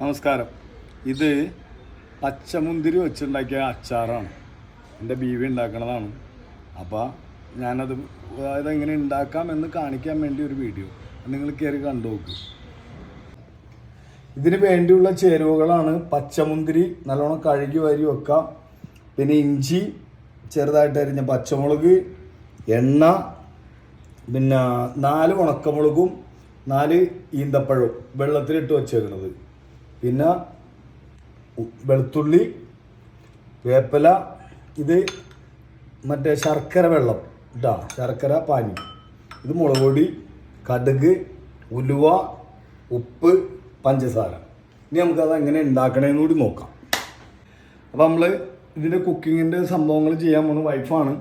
നമസ്കാരം. ഇത് പച്ചമുന്തിരി വെച്ചുണ്ടാക്കിയ അച്ചാറാണ്. എന്റെ ബീവി ഉണ്ടാക്കണതാണ്. അപ്പോൾ ഞാനത് അതായത് ഉണ്ടാക്കാം എന്ന് കാണിക്കാൻ വേണ്ടി ഒരു വീഡിയോ. നിങ്ങൾ കയറി കണ്ടു നോക്ക്. ഇതിന് വേണ്ടിയുള്ള ചേരുവകളാണ് പച്ചമുന്തിരി നല്ലോണം കഴുകി വരി വെക്കാം. പിന്നെ ഇഞ്ചി ചെറുതായിട്ട് അരിഞ്ഞ പച്ചമുളക് എണ്ണ പിന്നെ നാല് ഉണക്കമുളകും നാല് ഈന്തപ്പഴവും വെള്ളത്തിലിട്ട് വെച്ചേക്കണത്. പിന്നെ വെളുത്തുള്ളി വേപ്പില ഇത് മറ്റേ ശർക്കര വെള്ളം ഇട്ടാ ശർക്കര പാനി. ഇത് മുളക് പൊടി കടുക് ഉലുവ ഉപ്പ് പഞ്ചസാര. ഇനി നമുക്കത് എങ്ങനെ ഉണ്ടാക്കണമെന്ന് കൂടി നോക്കാം. അപ്പോൾ നമ്മൾ ഇതിന്റെ കുക്കിങ്ങിന്റെ സംഭവങ്ങൾ ചെയ്യാൻ പോകുന്ന വൈഫാണ്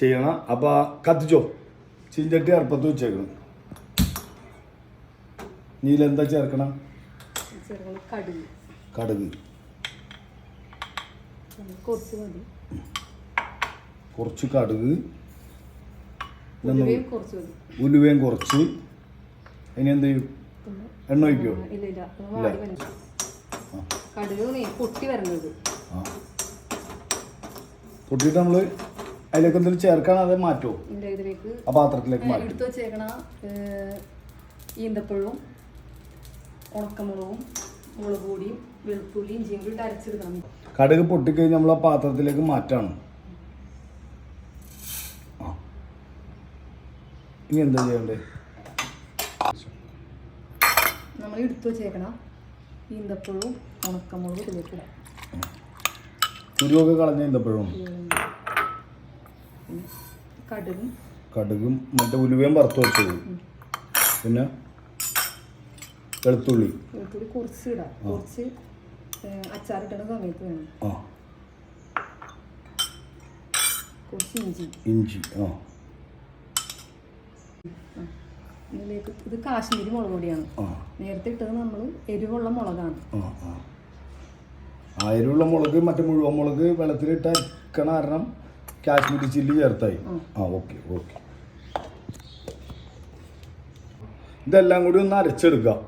ചെയ്യണം. അപ്പോൾ കത്തിച്ചോ? ചീഞ്ചട്ടി അർപ്പത്ത് വെച്ചേക്കണം. നീലെന്താ ചേർക്കണം? ചെറുകൾ കടുക്. കടുക്. കുറച്ച് മതി. കുറച്ച് കടുക്. ഉലുവയും കുറച്ച് ഇനി എന്ത് ചെയ്യും? എണ്ണ ഒഴിക്കോ കടുക് പൊട്ടി വരണത്. പൊട്ടിയിട്ട് നമ്മൾ അതിലേക്ക് എന്തെങ്കിലും ചേർക്കണം അത് മാറ്റോ ആ പാത്രത്തിലേക്ക് മാറ്റി. ഈന്തപ്പഴവും ഉണക്കമുളകും മുളക് പൊടിയും വെളുത്തുള്ളിയും ഇഞ്ചിയും കൂടി അരച്ചെടുക്കണം. കടുക് പൊട്ടിക്കഴിഞ്ഞ് നമ്മൾ ആ പാത്രത്തിലേക്ക് മാറ്റാണ്. ഇനി എന്താ ചെയ്യണ്ടേ? നമ്മൾ എടുത്ത് വെച്ചേക്കണം. ഈന്തപ്പഴവും ഉണക്കമുളകും ഇതിലേക്ക് ഇടാം. കുരുവൊക്കെ കളഞ്ഞ. പിന്നെ കടുകും. കടുകും മറ്റേ ഉലുവയും വറുത്ത് വെച്ചത്. പിന്നെ? വെളുത്തുള്ളി. വെളുത്തുള്ളി കുറച്ച് ഇടാം കുറച്ച് അച്ചാർ അച്ചാറിട്ടണ സമയത്ത് വേണം. ആ. കുറച്ച് ഇഞ്ചി. ഇഞ്ചി ആ. ഇതിലേക്ക് ഇത് കാശ്മീരി മുളക് പൊടിയാണ്. നേരത്തെ ഇട്ടത് നമ്മൾ എരിവുള്ള മുളകാണ്. ആ ആയിരമുള്ള മുളക് മറ്റേ മുഴുവൻ മുളക് വെള്ളത്തിലിട്ട് അരക്കണ കാരണം കാശ്മീരി ചില്ലി ചേർത്തായി. ആ ഓക്കെ ഓക്കെ. ഇതെല്ലാം കൂടി ഒന്ന് അരച്ചെടുക്കാം.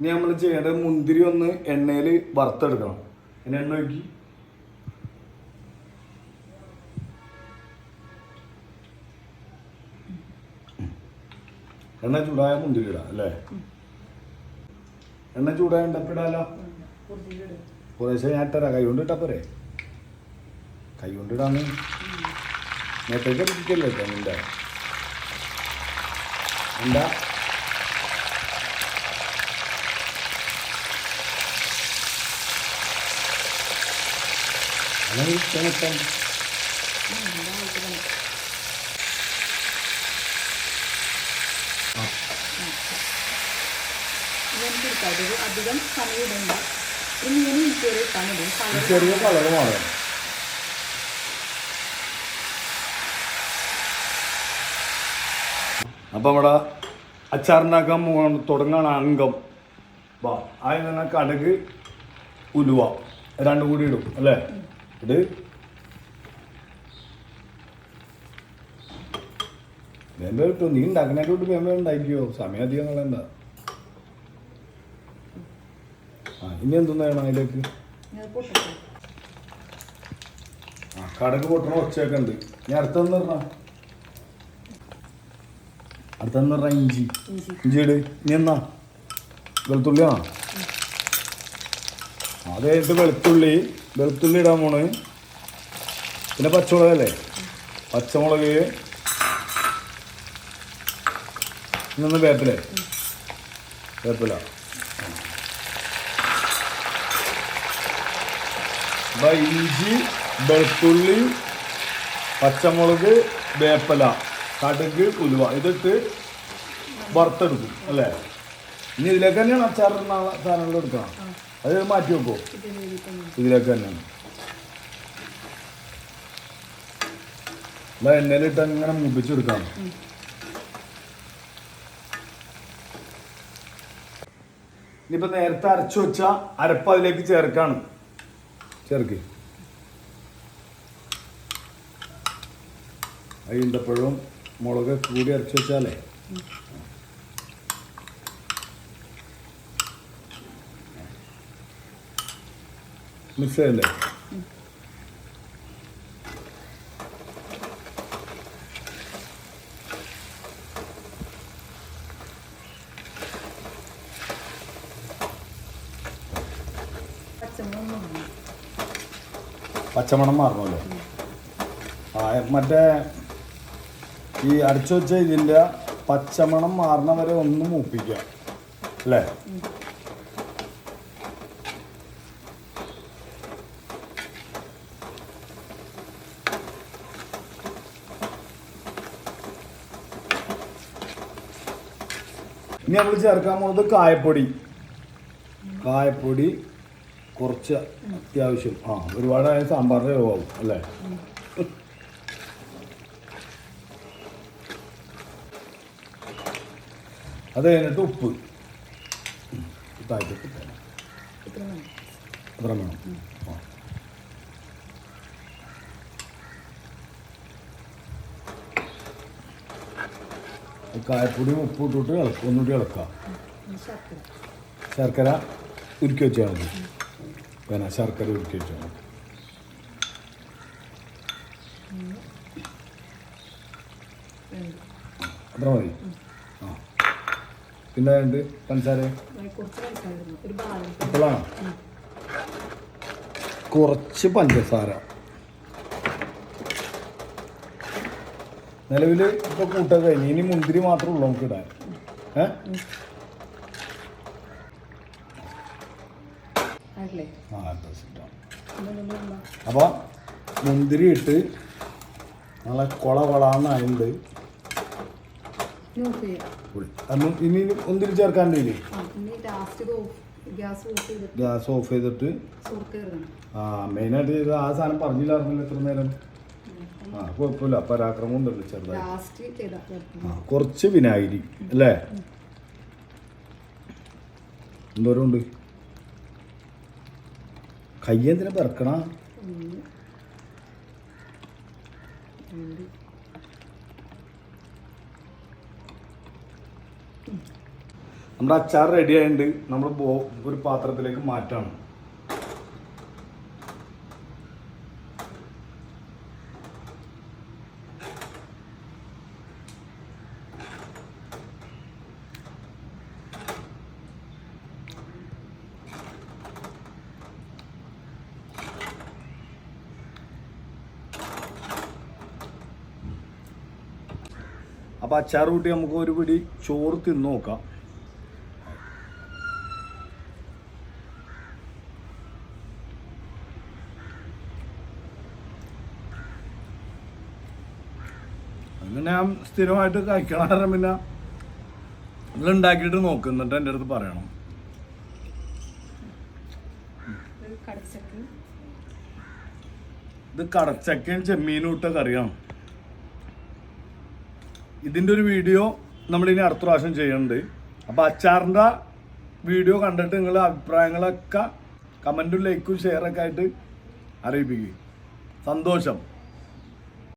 ഇനി നമ്മൾ ചെയ്യേണ്ടത് മുന്തിരി ഒന്ന് എണ്ണയിൽ വറുത്തെടുക്കണം. ഇനി എണ്ണ ഒഴുക്കി. എണ്ണ ചൂടായ മുന്തിരി ഇടാം അല്ലേ? എണ്ണ ചൂടായ ഉണ്ടപ്പിടാലോ കുറേശ്ശെ ഞാൻ ഇട്ടരാ. കൈ കൊണ്ട് ഇട്ടാ പോരെ. കൈ കൊണ്ട് ഇടാന്ന് നേരത്തേക്ക് ഇരിക്കല്ലേ കേട്ടോ എന്താ? ഇഷ്ടം. കടുക് അധികം സമയം ഇടണ്ട ഒരു മൂന്ന് മിനിറ്റ് വരെ ഇട്ടാൽ മതി ഈ കളർ ചെറിയ കളർ മാറണം അപ്പം ഇവിടെ അച്ചാറുണ്ടാക്കാൻ തുടങ്ങാണ് അംഗം. വാ കടക് കടുക് ഉലുവ. രണ്ടും കൂടി ഇടും അല്ലേ? ഇത് വേമ്പ കിട്ടും. നീ ഉണ്ടാക്കുന്നതിന്റെ തൊട്ട് വേമ്പ ഉണ്ടായിരിക്കോ സമയം അധികം കളയണ്ട. ആ ഇനി എന്തൊന്നും വേണം അതിലേക്ക്? ആ കടക്ക് പൊട്ടണ ഒച്ചയൊക്കെ ഉണ്ട്. ഇനി അടുത്തെന്ന് പറഞ്ഞ? അടുത്തെന്ന് പറഞ്ഞ ഇഞ്ചി. ഇഞ്ചി. ഇഞ്ചി ഇനി എന്നാ? വെളുത്തുള്ളിയാ അത് കഴിഞ്ഞിട്ട് വെളുത്തുള്ളി വെളുത്തുള്ളി ഇടാൻ പോണ്. പിന്നെ പച്ചമുളകല്ലേ? പച്ചമുളക്. ഇന്നൊന്ന് വേപ്പിലേ? വേപ്പില. അപ്പൊ ഇഞ്ചി വെളുത്തുള്ളി പച്ചമുളക് വേപ്പില കടുക് ഉലുവ ഇതിട്ട് വറുത്തെടുക്കും അല്ലേ? ഇനി ഇതിലേക്ക് തന്നെയാണ് അച്ചാറിന്ന സാധനങ്ങൾ എടുക്കണം. അത് മാറ്റി വെക്കോ ഇതിലേക്ക് തന്നെയാണ് അല്ല എണ്ണയിലിട്ട് അങ്ങനെ മുപ്പിച്ചെടുക്കാം ഇനിയിപ്പോ നേരത്തെ അരച്ചു വെച്ച അരപ്പ് അതിലേക്ക് ചേർക്കാണ് ചേർക്ക് ഈന്തപ്പഴവും മുളക് കൂടി അരച്ചു വെച്ചാലേ മിക്സ് വാങ്ങണം. പച്ചമണം മാറണമല്ലോ. ആ മറ്റേ ഈ അടിച്ചു വെച്ച ഇതിന്റെ പച്ചമണം മാറണവരെ ഒന്ന് മൂപ്പിക്കുക. അല്ലേ? ഇനി നമ്മൾ ചേർക്കാൻ പോകുന്നത് കായപ്പൊടി. കായപ്പൊടി കുറച്ച് അത്യാവശ്യം. ആ ഒരുപാടായ സാമ്പാറിന്റെ രോഗമാവും അല്ലേ? അത് കഴിഞ്ഞിട്ട് ഉപ്പ്. ഇട്ടേക്കണം. അത്ര വേണം ആ. കായപ്പൊടിയും ഉപ്പ് ഇട്ടിട്ട് ഇളക്കുക. ഒന്നുകൂടി ഇളക്കുക. ശർക്കര ഉരുക്കി വെച്ചാൽ മതി. പിന്നെ ശർക്കര ഉരുക്കി വെച്ചാൽ മതി. അത്ര മതി. ആ. പിന്നെ ഉണ്ട് പഞ്ചസാര? ഇപ്പോഴാണ് കുറച്ച് പഞ്ചസാര. നിലവിൽ ഇപ്പോൾ കൂട്ടൊക്കെ കഴിഞ്ഞു. ഇനി മുന്തിരി മാത്രമേ ഉള്ളൂ നമുക്ക് ഇടാൻ. അപ്പോൾ മുന്തിരി ഇട്ട് നല്ല കൊള കൊളാന്നായുണ്ട് ഇനി മുന്തിരി ചേർക്കാണ്ടില്ലേ ഓഫ് ഗ്യാസ് ഓഫ് ചെയ്തിട്ട് ആ മെയിനായിട്ട് ആ സാധനം പറഞ്ഞില്ലായിരുന്നല്ലോ എത്ര നേരം. ആ കുഴപ്പമില്ല പരാക്രമം ഉണ്ടല്ലോ ചെറുതായി ലാസ്റ്റ് ആ കുറച്ച് വിനാഗിരി അല്ലേ? എന്തോരം ഉണ്ട് കയ്യെന്തിനാ പിറക്കണ? നമ്മുടെ അച്ചാർ റെഡി ആയിട്ടുണ്ട്. നമ്മൾ ഒരു പാത്രത്തിലേക്ക് മാറ്റാണ്. അപ്പോൾ അച്ചാർ കൂട്ടി നമുക്ക് ഒരു പിടി ചോറ് തിന്ന് നോക്കാം. അങ്ങനെ ഞാൻ സ്ഥിരമായിട്ട് കഴിക്കണ. കാരണം പിന്നെ നിങ്ങൾ ഉണ്ടാക്കിയിട്ട് നോക്ക് എന്നിട്ട് എന്റെ അടുത്ത് പറയണം. ഇത് കടച്ചക്കയും ചെമ്മീനും ഇട്ട കറിയാണ്. ഇതിന്റെ ഒരു വീഡിയോ നമ്മളിനി അടുത്ത പ്രാവശ്യം ചെയ്യുന്നുണ്ട്. അപ്പോൾ അച്ചാറിന്റെ വീഡിയോ കണ്ടിട്ട് നിങ്ങൾ അഭിപ്രായങ്ങളൊക്കെ കമന്റും ലൈക്കും ഷെയറൊക്കെ ആയിട്ട് അറിയിപ്പിക്കുക സന്തോഷം.